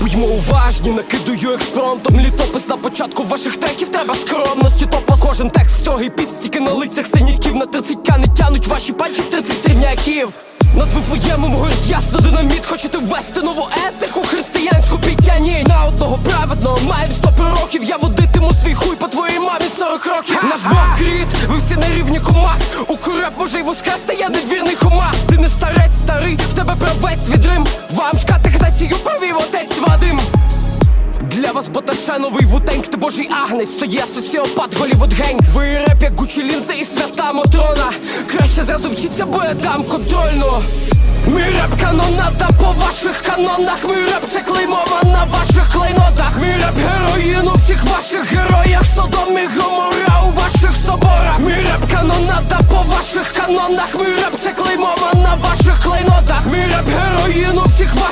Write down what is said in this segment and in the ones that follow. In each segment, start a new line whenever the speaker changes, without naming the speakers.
Будьмо уважні, накидую експромтом Літопис на початку ваших треків. Треба скромності Топа кожен текст строгий. Підстіки на лицях синяків. На 30 не тянуть ваші пальчик 30 срібняків. Над вифоємом горить ясно динаміт. Хочете ввести нову етику християнську підтяніть На одного праведного маєм сто пророків. Я водитиму свій хуй по твоїй мамі 40 років. Наш Бог кріт, ви всі на рівні комах У кораб може й воскрести, я невірний хома вас боташа новий вутеньк, ти божий агнець, то є соціопат, Голівуд гень. Ви реп, як Гучі лінзи і свята Мотрона Краще зразу вчіться, бо я дам контрольну. Мій реп канонада по ваших канонах. Мій реп це клеймова на ваших клейнотах. Мій реп героїн у всіх ваших героях. Содом і Гомора у ваших соборах. Мій реп канонада по ваших канонах. Мій реп це клеймова на ваших клейнотах. Мій реп героїн у всіх ваших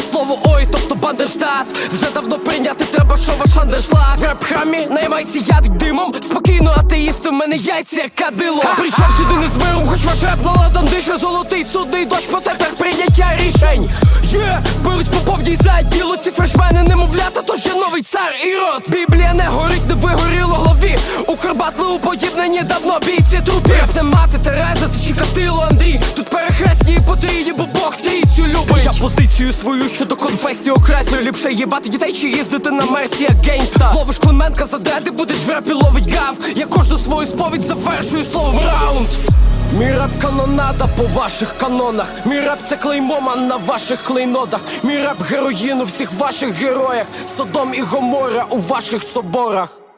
Було слово ой, тобто Бандерштат Вже давно прийняти треба, що ваш андершлаг В реп-храмі наймайці яд димом. Спокійно, атеїсти, в мене яйця як кадило. Прийшов сюди не з миром, хоч ваш реп наладом дише. Золотий судний дощ по цепях прийняття рішень. Є, беруть по повній за діло Ці фрешмени немовлята, тож є новий цар Ірод Біблія не горить, не вигоріло голові. Укрбатли уподібнені давно бійці трупів. Це мати Тереза, це Я позицію свою щодо конфесії окреслюю Ліпше їбати дітей чи їздити на мерсі як геймста. Словиш Клименка за деди будеш в репі ловить гав. Я кожну свою сповідь завершую словом раунд. Мій реп канонада по ваших канонах. Мій реп це клеймома на ваших клейнодах Мій реп героїн у всіх ваших героях. Содом і Гомора у ваших соборах